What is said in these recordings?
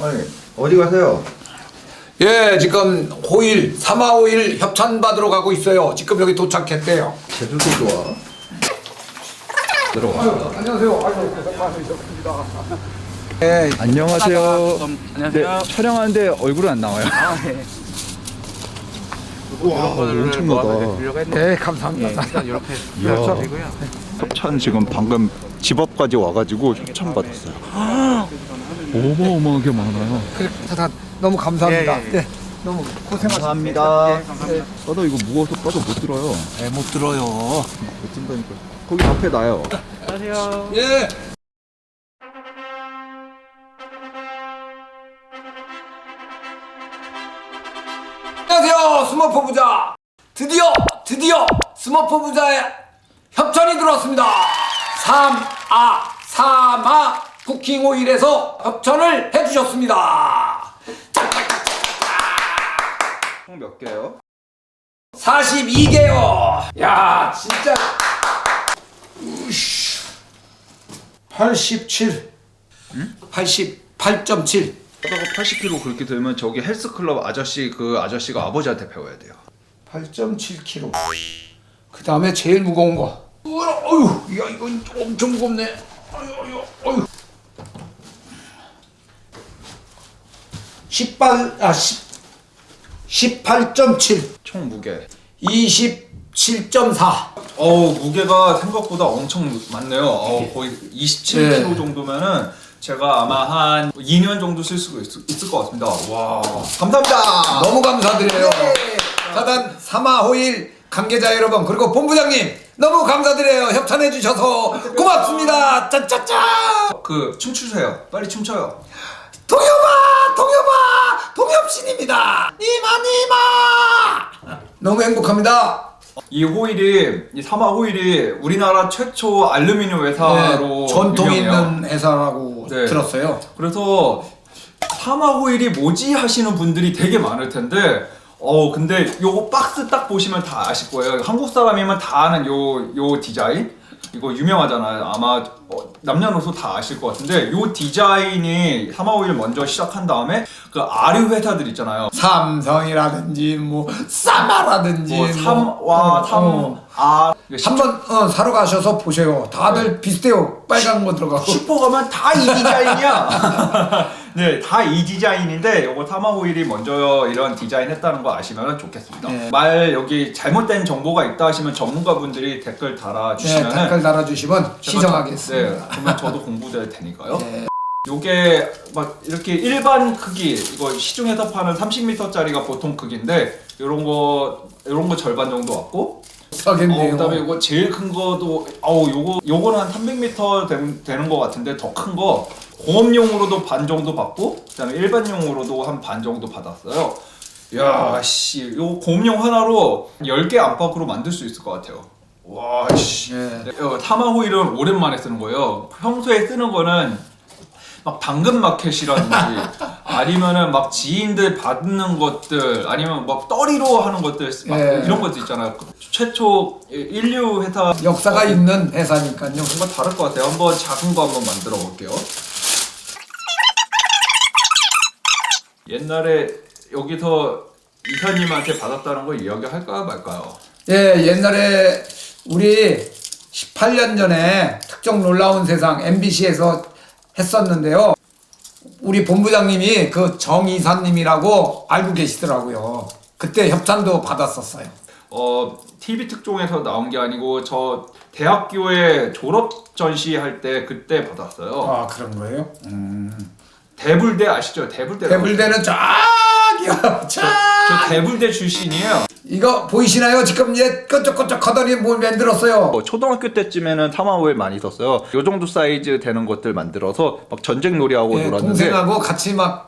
아니 어디 가세요? 예, 지금 호일, 삼화호일 협찬 받으러 가고 있어요. 지금 여기 도착했대요. 제주도 좋아. 들어가. 안녕하세요. 아이고, 고생 많으셨습니다. 네, 안녕하세요. 안녕하세요. 네, 촬영하는데 얼굴은 안 나와요. 아, 네. 와, 엄청나다. 네, 감사합니다. 일단 이렇게. 협찬 지금 방금 집 앞까지 와가지고 협찬 받았어요. 어마어마하게 많아요. 그래, 다 너무 감사합니다. 예, 예. 네, 너무 고생하셨습니다. 감사합니다. 예, 감사합니다. 나도 이거 무거워서 빠져 못 들어요. 네, 못 들어요. 못 든다니까. 거기 앞에 놔요. 안녕하세요. 예. 안녕하세요, 스머프 부자. 드디어, 드디어 스머프 부자의 협찬이 들어왔습니다. 3아, 3아 쿠킹 오일에서 협찬을 해주셨습니다. 총 몇 개요? 42개요. 야, 진짜. 우씨. 87. 88.7. 하다가 80kg 그렇게 되면 저기 헬스클럽 아저씨 그 아저씨가 아버지한테 배워야 돼요. 8.7kg. 그 다음에 제일 무거운 거. 어휴, 야, 이건 엄청 무겁네. 어휴, 어휴, 어휴. 18, 아, 10, 18.7. 총 무게. 27.4. 어우 무게가 생각보다 엄청 많네요. 어, 거의 27kg 네. 정도면은 제가 아마 한 2년 정도 쓸 수 있을 것 같습니다. 와 감사합니다. 너무 감사드려요. 사단 사마호일 관계자 여러분 그리고 본부장님 너무 감사드려요. 협찬해 주셔서 고맙습니다. 짜짜짜. 그 춤추세요. 빨리 춤춰요. 동엽아, 동엽신입니다. 니마 니마. 너무 행복합니다. 이 호일이 이 사마 호일이 우리나라 최초 알루미늄 회사로 네, 전통 유명해요. 있는 회사라고 네. 들었어요. 그래서 사마 호일이 뭐지 하시는 분들이 되게 많을 텐데 어 근데 요거 박스 딱 보시면 다 아실 거예요. 한국 사람이면 다 아는 요 요 디자인 이거 유명하잖아요. 아마 어, 남녀노소 다 아실 것 같은데 요 디자인이 사마 호일 먼저 시작한 다음에 그 아류 회사들 있잖아요. 삼성이라든지 뭐 사마라든지 뭐 삼와 삼 어. 아 한번 어, 사러 가셔서 보세요. 다들 비슷해요. 빨간 거 들어가고. 슈퍼 가면 다 이 디자인이야. 네, 다 이 디자인인데 요거 타마 오일이 먼저 이런 디자인 했다는 거 아시면 좋겠습니다. 네. 말 여기 잘못된 정보가 있다 하시면 전문가분들이 댓글 달아 네, 댓글 달아주시면 시정하겠습니다. 네, 그러면 저도 공부될 테니까요. 네. 요게 막 이렇게 일반 크기 이거 시중에서 파는 30m짜리가 보통 크기인데 요런 거 요런 거 절반 정도 왔고 어, 사겠네요. 그다음에 이거 제일 큰 거도 어우 요거 요거는 한 300m 된- 되는 거 같은데 더 큰 거 공업용으로도 반 정도 받고 그다음에 일반용으로도 한 반 정도 받았어요. 야, 씨, 요 공업용 하나로 10개 안팎으로 만들 수 있을 것 같아요. 와, 씨. 어, 타마 호일은 오랜만에 쓰는 거예요. 평소에 쓰는 거는 막 당근 마켓이라든지 아니면은 막 지인들 받는 것들 아니면 막 떠리로 하는 것들 막 예. 이런 것들 있잖아요. 최초 인류 회사 역사가 있는 회사니까요. 뭔가 다를 것 같아요. 한번 작은 거 한번 만들어 볼게요. 옛날에 여기서 이사님한테 받았다는 걸 이야기할까 말까요? 예, 옛날에 우리 18년 전에 특정 놀라운 세상 MBC에서 했었는데요. 우리 본부장님이 그 정이사님이라고 알고 계시더라고요. 그때 협찬도 받았었어요. 어 TV 특종에서 나온 게 아니고 저 대학교에 졸업 전시할 때 그때 받았어요. 아, 그런 거예요? 대불대 아시죠? 대불대. 대불대는 쫙이요. 쫙. 저 대불대 출신이에요. 이거 보이시나요? 지금 얘 끄적끄적 하더니 뭘 만들었어요. 어, 초등학교 때쯤에는 타마오일 많이 썼어요. 요 정도 사이즈 되는 것들 만들어서 막 전쟁 놀이하고 예, 놀았는데. 동생하고 같이 막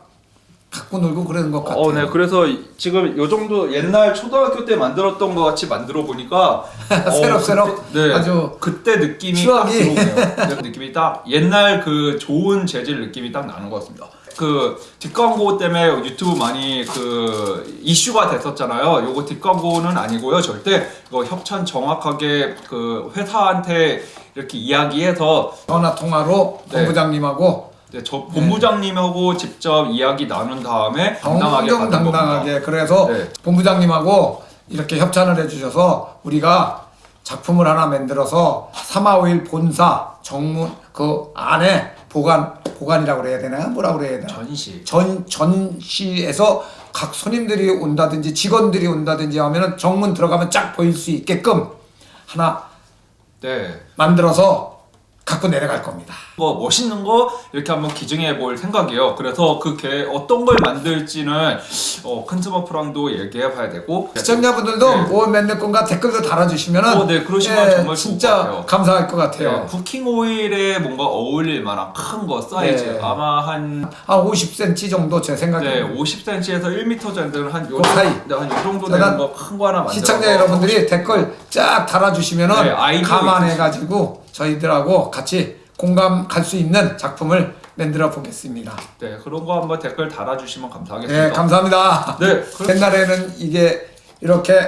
갖고 놀고 그러는 것 같아요. 어, 네. 그래서 지금 요 정도 옛날 초등학교 때 만들었던 것 같이 만들어 보니까 새록새록 그때, 네, 아주 그때 느낌이 추억이. 딱 들어오네요. 그 느낌이 딱 옛날 그 좋은 재질 느낌이 딱 나는 것 같습니다. 그 뒷광고 때문에 유튜브 많이 그 이슈가 됐었잖아요. 요거 뒷광고는 아니고요. 절대 이거 협찬 정확하게 그 회사한테 이렇게 이야기해서 전화 통화로 네. 본부장님하고 네, 저 본부장님하고 직접 이야기 나눈 다음에 당당하게 받은 겁니다. 정정당당하게 그래서 네. 본부장님하고 이렇게 협찬을 해주셔서 우리가 작품을 하나 만들어서 3화5일 본사 정문 그 안에 보관 보관이라고 그래야 되나 뭐라고 그래야 되나 전시. 전 전시에서 각 손님들이 온다든지 직원들이 온다든지 하면은 정문 들어가면 쫙 보일 수 있게끔 하나 네. 만들어서 갖고 내려갈 겁니다. 뭐 멋있는 거 이렇게 한번 기증해 볼 생각이에요. 그래서 그게 어떤 걸 만들지는 어, 컨스머프랑도 얘기해 봐야 되고 시청자분들도 네. 뭐 만들 건가 댓글도 달아주시면은 어, 네, 그러시면 정말 좋을 진짜. 감사할 것 같아요. 네, 쿠킹 오일에 뭔가 어울릴 만한 큰 거 사이즈 네. 아마 한한 50cm 정도 제 생각에 네, 50cm에서 1m 정도는 한요 그 사이. 네, 한요 정도 되는 거 큰 거 하나 만들어 시청자 여러분들이 댓글 쫙 달아주시면은 네, 아이디어 감안해 가지고 저희들하고 같이 공감 갈수 있는 작품을 만들어 보겠습니다. 네, 그런 거 한번 댓글 달아 주시면 감사하겠습니다. 네, 감사합니다. 네, 그럼- 옛날에는 이게 이렇게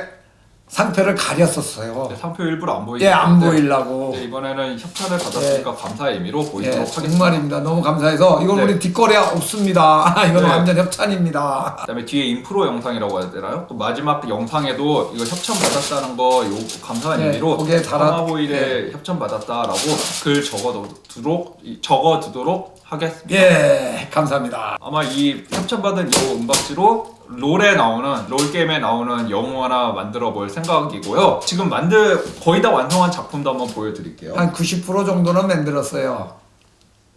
상표를 가렸었어요. 네, 상표 일부러 안 보이게 예, 안 네, 보이려고. 네, 이번에는 협찬을 받았으니까 감사의 의미로 보이도록 예, 하겠습니다. 정말입니다. 너무 감사해서 이건 네. 우리 뒷거래 없습니다. 이건 네. 완전 협찬입니다. 그다음에 뒤에 인프로 영상이라고 해야 되나요? 또 마지막 영상에도 이거 협찬 받았다는 거 요 감사한 네, 의미로 거기에 달아- 하마호일에 협찬 받았다라고 글 적어두도록 적어두도록 하겠습니다. 예, 감사합니다. 아마 이 협찬 받은 이 은박지로 롤에 나오는 롤 게임에 나오는 영웅 하나 만들어 볼 생각이고요. 지금 만들 거의 다 완성한 작품도 한번 보여드릴게요. 한 90% 정도는 만들었어요.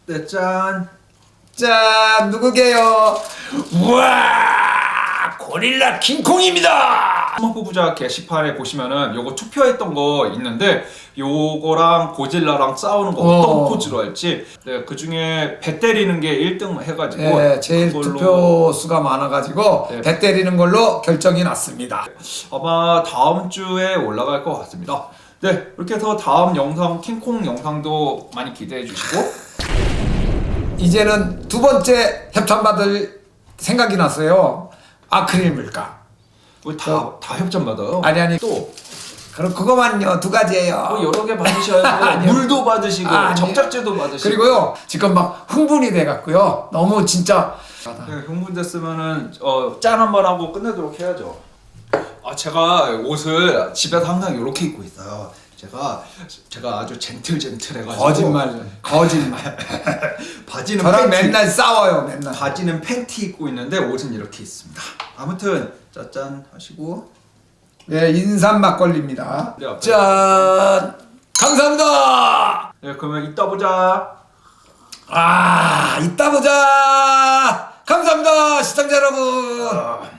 네, 짠. 짠, 누구게요? 우와, 고릴라 킹콩입니다. 후보자 게시판에 보시면은 요거 투표했던 거 있는데 요거랑 고질라랑 싸우는 거 어떤 어. 포즈로 할지 네, 그 중에 배 때리는 게 1등 해가지고 예, 제일 그걸로 투표 수가 많아가지고 네. 배 때리는 걸로 결정이 났습니다. 아마 다음 주에 올라갈 것 같습니다. 네, 이렇게 해서 다음 영상 킹콩 영상도 많이 기대해 주시고 이제는 두 번째 협찬 받을 생각이 났어요. 아크릴 물감. 우리 다, 다 협찬 받아요. 아니, 아니. 또 그럼 그거만요, 두 가지예요. 뭐 여러 개 받으셔야죠. 아니요. 물도 받으시고 아, 아니요. 접착제도 받으시고 그리고요, 지금 막 흥분이 돼갖고요. 너무 진짜 네, 흥분됐으면은 어, 짠 한 번 하고 끝내도록 해야죠. 아 제가 옷을 집에서 항상 이렇게 입고 있어요. 제가 제가 아주 젠틀 젠틀해가지고 거짓말, 거짓말. 바지는 저랑 팬티, 맨날 싸워요, 맨날. 바지는 팬티 입고 있는데 옷은 이렇게 있습니다. 아무튼 짜짠 하시고 네, 인삼 막걸리입니다. 네. 짠! 감사합니다! 네 그러면 이따 보자. 아, 이따 보자! 감사합니다, 시청자 여러분!